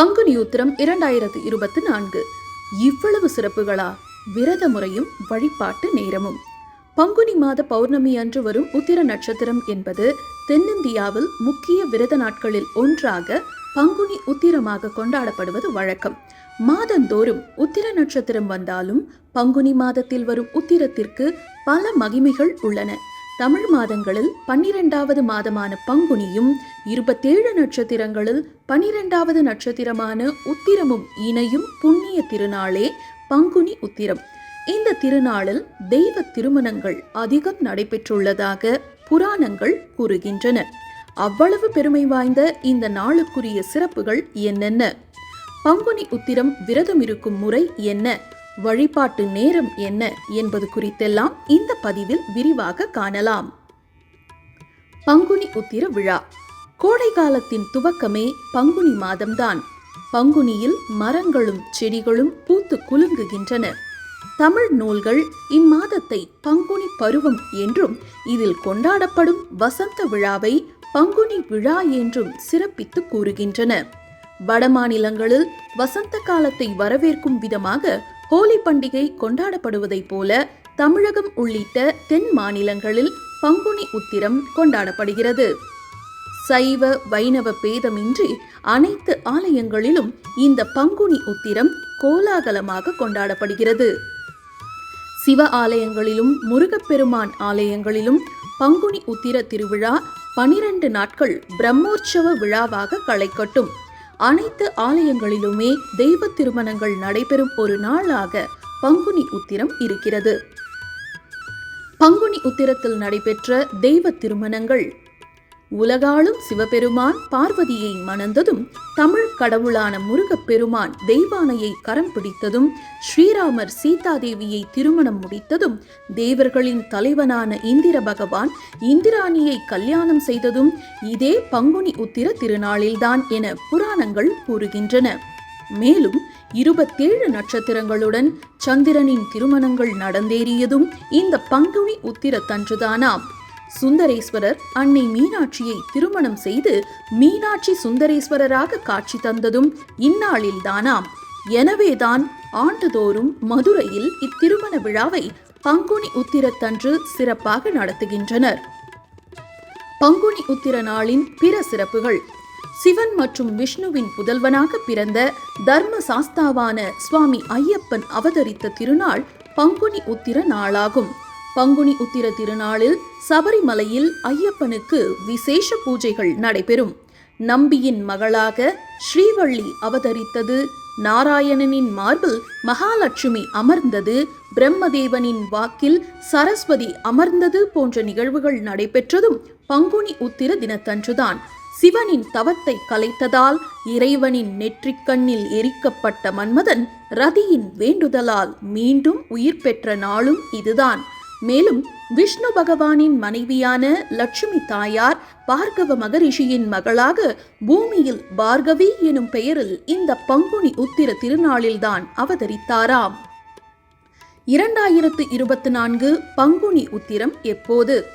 பங்குனி உத்திரம் இரண்டாயிரத்து இருபத்தி நான்கு. இவ்வளவு சிறப்புகளா? விரத முறையும் வழிபாட்டு நேரமும். பங்குனி மாத பௌர்ணமி அன்று வரும் உத்திர நட்சத்திரம் என்பது தென்னிந்தியாவில் முக்கிய விரத நாட்களில் ஒன்றாக பங்குனி உத்திரமாக கொண்டாடப்படுவது வழக்கம். மாதந்தோறும் உத்திர நட்சத்திரம் வந்தாலும் பங்குனி மாதத்தில் வரும் உத்திரத்திற்கு பல மகிமைகள் உள்ளன. தமிழ் மாதங்களில் பன்னிரெண்டாவது மாதமான பங்குனியும் இருபத்தேழு நட்சத்திரங்களில் பன்னிரெண்டாவது நட்சத்திரமான உத்திரமும் இணையும் புண்ணிய திருநாளே பங்குனி உத்திரம். இந்த திருநாளில் தெய்வ திருமணங்கள் அதிகம் நடைபெற்றுள்ளதாக புராணங்கள் கூறுகின்றன. அவ்வளவு பெருமை வாய்ந்த இந்த நாளுக்குரிய சிறப்புகள் என்னென்ன? பங்குனி உத்திரம் விரதம் இருக்கும் முறை என்ன? வழிபாட்டு நேரம் என்ன என்பது குறித்தெல்லாம் இந்த பதிவில் விரிவாக காணலாம். பங்குனி உத்திர விழா. கோடை காலத்தின் துவக்கமே பங்குனி மாதம்தான். பங்குனியில் மரங்களும் செடிகளும் பூத்து குலுங்குகின்றன. தமிழ் நூல்கள் இம்மாதத்தை பங்குனி பருவம் என்றும் இதில் கொண்டாடப்படும் வசந்த விழாவை பங்குனி விழா என்றும் சிறப்பித்து கூறுகின்றன. வடமாநிலங்களில் வசந்த காலத்தை வரவேற்கும் விதமாக ஹோலி பண்டிகை கொண்டாடப்படுவதைப் போல தமிழகம் உள்ளிட்ட தென் மாநிலங்களில் பங்குனி உத்திரம் கொண்டாடப்படுகிறது. சைவ வைணவ பேதமின்றி அனைத்து ஆலயங்களிலும் இந்த பங்குனி உத்திரம் கோலாகலமாக கொண்டாடப்படுகிறது. சிவ ஆலயங்களிலும் முருகப்பெருமான் ஆலயங்களிலும் பங்குனி உத்திர திருவிழா பனிரெண்டு நாட்கள் பிரம்மோற்சவ விழாவாக களைக்கட்டும். அனைத்து ஆலயங்களிலுமே தெய்வ திருமணங்கள் நடைபெறும் ஒரு நாளாக பங்குனி உத்திரம் இருக்கிறது. பங்குனி உத்திரத்தில் நடைபெற்ற தெய்வ திருமணங்கள் உலகாளும் சிவபெருமான் பார்வதியை மணந்ததும் தமிழ் கடவுளான முருகப்பெருமான் தெய்வானையை கரம் பிடித்ததும் ஸ்ரீராமர் சீதாதேவியை திருமணம் முடித்ததும் தேவர்களின் தலைவனான இந்திர பகவான் இந்திராணியை கல்யாணம் செய்ததும் இதே பங்குனி உத்திர திருநாளில்தான் என புராணங்கள் கூறுகின்றன. மேலும் இருபத்தேழு நட்சத்திரங்களுடன் சந்திரனின் திருமணங்கள் நடந்தேறியதும் இந்த பங்குனி உத்திரத்தன்றுதானாம் சுந்தரேஸ்வரர் அன்னை மீனாட்சியை திருமணம் செய்து மீனாட்சி சுந்தரேஸ்வரராக காட்சி தந்ததும் இந்நாளில்தானாம். எனவேதான் ஆண்டுதோறும் மதுரையில் இத்திருமண விழாவை பங்குனி உத்திரத்தன்று சிறப்பாக நடத்துகின்றனர். பங்குனி உத்திர நாளின் பிற சிறப்புகள். சிவன் மற்றும் விஷ்ணுவின் புதல்வனாக பிறந்த தர்ம சாஸ்தாவான சுவாமி ஐயப்பன் அவதரித்த திருநாள் பங்குனி உத்திர நாளாகும். பங்குனி உத்திர திருநாளில் சபரிமலையில் ஐயப்பனுக்கு விசேஷ பூஜைகள் நடைபெறும். நம்பியின் மகளாக ஸ்ரீவள்ளி அவதரித்தது நாராயணனின் மார்பில் மகாலட்சுமி அமர்ந்தது பிரம்மதேவனின் வாக்கில் சரஸ்வதி அமர்ந்தது போன்ற நிகழ்வுகள் நடைபெற்றதும் பங்குனி உத்திர தினத்தன்றுதான். சிவனின் தவத்தை கலைத்ததால் இறைவனின் நெற்றிக்கண்ணில் எரிக்கப்பட்ட மன்மதன் ரதியின் வேண்டுதலால் மீண்டும் உயிர் பெற்ற நாளும் இதுதான். மேலும் விஷ்ணு பகவானின் மனைவியான லட்சுமி தாயார் பார்கவ மகரிஷியின் மகளாக பூமியில் பார்கவி எனும் பெயரில் இந்த பங்குனி உத்திர திருநாளில்தான் அவதரித்தாராம். இரண்டாயிரத்து இருபத்தி நான்கு பங்குனி உத்திரம் எப்போது?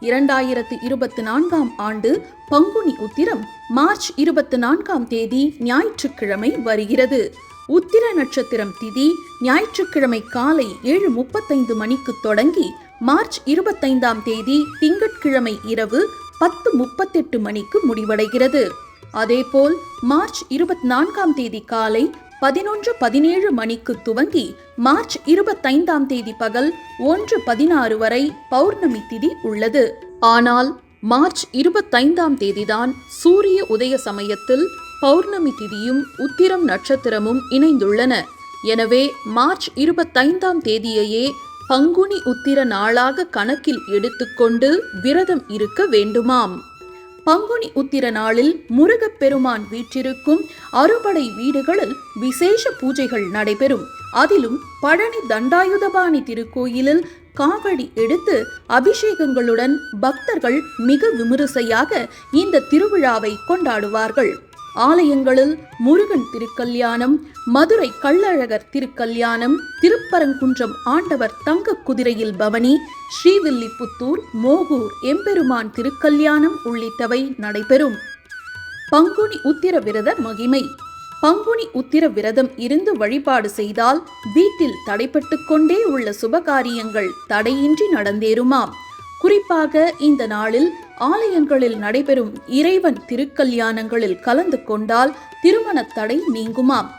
இரண்டாயிரத்து இருபத்தி நான்காம் ஆண்டு பங்குனி உத்திரம் மார்ச் இருபத்தி நான்காம் தேதி ஞாயிற்றுக்கிழமை வருகிறது. உத்திர நட்சத்திரம் திதி ஞாயிற்றுக்கிழமை காலை ஏழு முப்பத்தைந்து மணிக்கு தொடங்கி மார்ச் இருபத்தைந்தாம் தேதி திங்கட்கிழமை இரவு பத்து முப்பத்தெட்டு மணிக்கு முடிவடைகிறது. அதேபோல் மார்ச் இருபத்தி நான்காம் தேதி காலை பதினொன்று பதினேழு மணிக்கு துவங்கி மார்ச் இருபத்தைந்தாம் தேதி பகல் ஒன்று பதினாறு வரை பௌர்ணமி திதி உள்ளது. ஆனால் மார்ச் இருபத்தைந்தாம் தேதிதான் சூரிய உதய சமயத்தில் பௌர்ணமி திதியும் உத்திரம் நட்சத்திரமும் இணைந்துள்ளன. எனவே மார்ச் இருபத்தைந்தாம் தேதியையே பங்குனி உத்திர நாளாக கணக்கில் எடுத்துக்கொண்டு விரதம் இருக்க வேண்டுமாம். பங்குனி உத்திர நாளில் முருகப்பெருமான் வீற்றிருக்கும் அறுபடை வீடுகளில் விசேஷ பூஜைகள் நடைபெறும். அதிலும் பழனி தண்டாயுதபாணி திருக்கோயிலில் காவடி எடுத்து அபிஷேகங்களுடன் பக்தர்கள் மிக விமரிசையாக இந்த திருவிழாவை கொண்டாடுவார்கள். ஆலயங்களில் முருகன் திருக்கல்யாணம் மதுரை கள்ளழகர் திருக்கல்யாணம் திருப்பரங்குன்றம் ஆண்டவர் தங்க குதிரையில் பவனி ஸ்ரீவில்லிபுத்தூர் மோகூர் எம்பெருமான் திருக்கல்யாணம் உள்ளிட்டவை நடைபெறும். பங்குனி உத்திர விரத மகிமை. பங்குனி உத்திர விரதம் இருந்து வழிபாடு செய்தால் வீட்டில் தடைப்பட்டு கொண்டே உள்ள சுபகாரியங்கள் தடையின்றி நடந்தேறுமாம். குறிப்பாக இந்த நாளில் ஆலயங்களில் நடைபெறும் இறைவன் திருக்கல்யாணங்களில் கலந்து கொண்டால் திருமண தடை நீங்குமாம்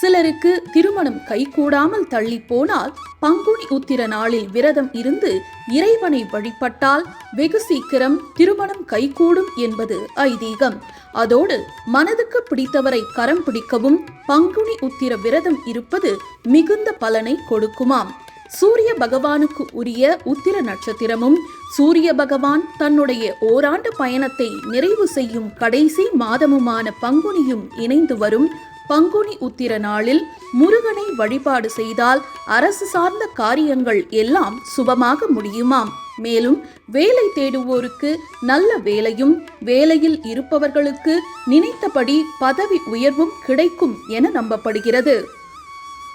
சிலருக்கு திருமணம் கைகூடாமல் தள்ளி போனால் பங்குனி உத்திர நாளில் விரதம் இருந்து இறைவனை வழிபட்டால் வெகு சீக்கிரம் திருமணம் கைகூடும் என்பது ஐதீகம். அதோடு மனதுக்கு பிடித்தவரை கரம் பிடிக்கவும் பங்குனி உத்திர விரதம் இருப்பது மிகுந்த பலனை கொடுக்குமாம். சூரிய பகவானுக்கு உரிய உத்திர நட்சத்திரமும் சூரிய பகவான் தன்னுடைய ஓராண்டு பயணத்தை நிறைவு செய்யும் கடைசி மாதமுமான பங்குனியும் இணைந்து வரும் பங்குனி உத்திர நாளில் முருகனை வழிபாடு செய்தால் அரசு சார்ந்த காரியங்கள் எல்லாம் சுபமாக முடியுமாம். மேலும் வேலை தேடுவோருக்கு நல்ல வேலையும் வேலையில் இருப்பவர்களுக்கு நினைத்தபடி பதவி உயர்வும் கிடைக்கும் என நம்பப்படுகிறது.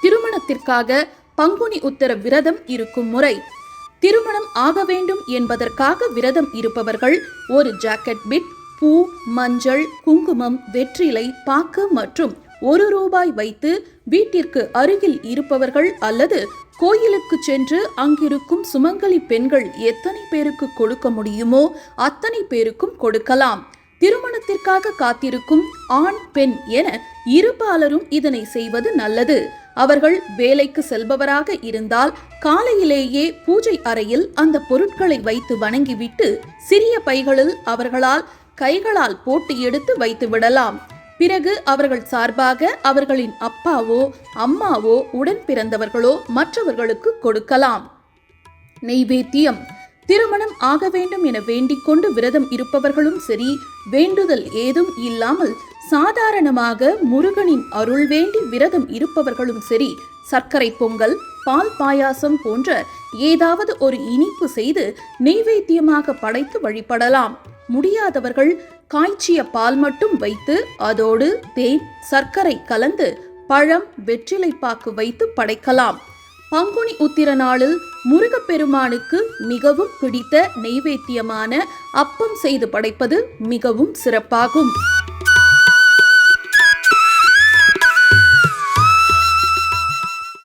திருமணத்திற்காக பங்குனி உத்தர விரதம் இருக்கும் முறை. திருமணம் ஆக வேண்டும் என்பதற்காக விரதம் இருப்பவர்கள் ஒரு ஜாக்கெட் பிட் பூ மஞ்சள் குங்குமம் வெற்றிலை பாக்கு மற்றும் ஒரு ரூபாய் வைத்து வீட்டிற்கு அருகில் இருப்பவர்கள் அல்லது கோயிலுக்கு சென்று அங்கிருக்கும் சுமங்கலி பெண்கள் எத்தனை பேருக்கு கொடுக்க முடியுமோ அத்தனை பேருக்கும் கொடுக்கலாம். திருமணத்திற்காக காத்திருக்கும் ஆண் பெண் என இருபாலரும் இதனை செய்வது நல்லது. அவர்கள் வேலைக்கு செல்பவராக இருந்தால் காலையிலேயே பூஜை அறையில் அந்த பொருட்களை வைத்து வணங்கிவிட்டு சிறிய பைகளில் அவர்களால் கைகளால் போட்டு எடுத்து வைத்து விடலாம். பிறகு அவர்கள் சார்பாக அவர்களின் அப்பாவோ அம்மாவோ உடன் பிறந்தவர்களோ மற்றவர்களுக்கு கொடுக்கலாம். நெய்வேத்தியம். திருமணம் ஆக வேண்டும் என வேண்டிக் கொண்டு விரதம் இருப்பவர்களும் சரி வேண்டுதல் ஏதும் இல்லாமல் சாதாரணமாக முருகனின் அருள் வேண்டி விரதம் இருப்பவர்களும் சரி சர்க்கரை பொங்கல் பால் பாயாசம் போன்ற ஏதாவது ஒரு இனிப்பு செய்து நெய்வேத்தியமாக படைத்து வழிபடலாம். முடியாதவர்கள் காய்ச்சிய பால் மட்டும் வைத்து அதோடு தேன் சர்க்கரை கலந்து பழம் வெற்றிலைப்பாக்கு வைத்து படைக்கலாம். பங்குனி உத்திர நாளில் முருகப்பெருமானுக்கு மிகவும் பிடித்த நெய்வேத்தியமான அப்பம் செய்து படைப்பது மிகவும் சிறப்பாகும்.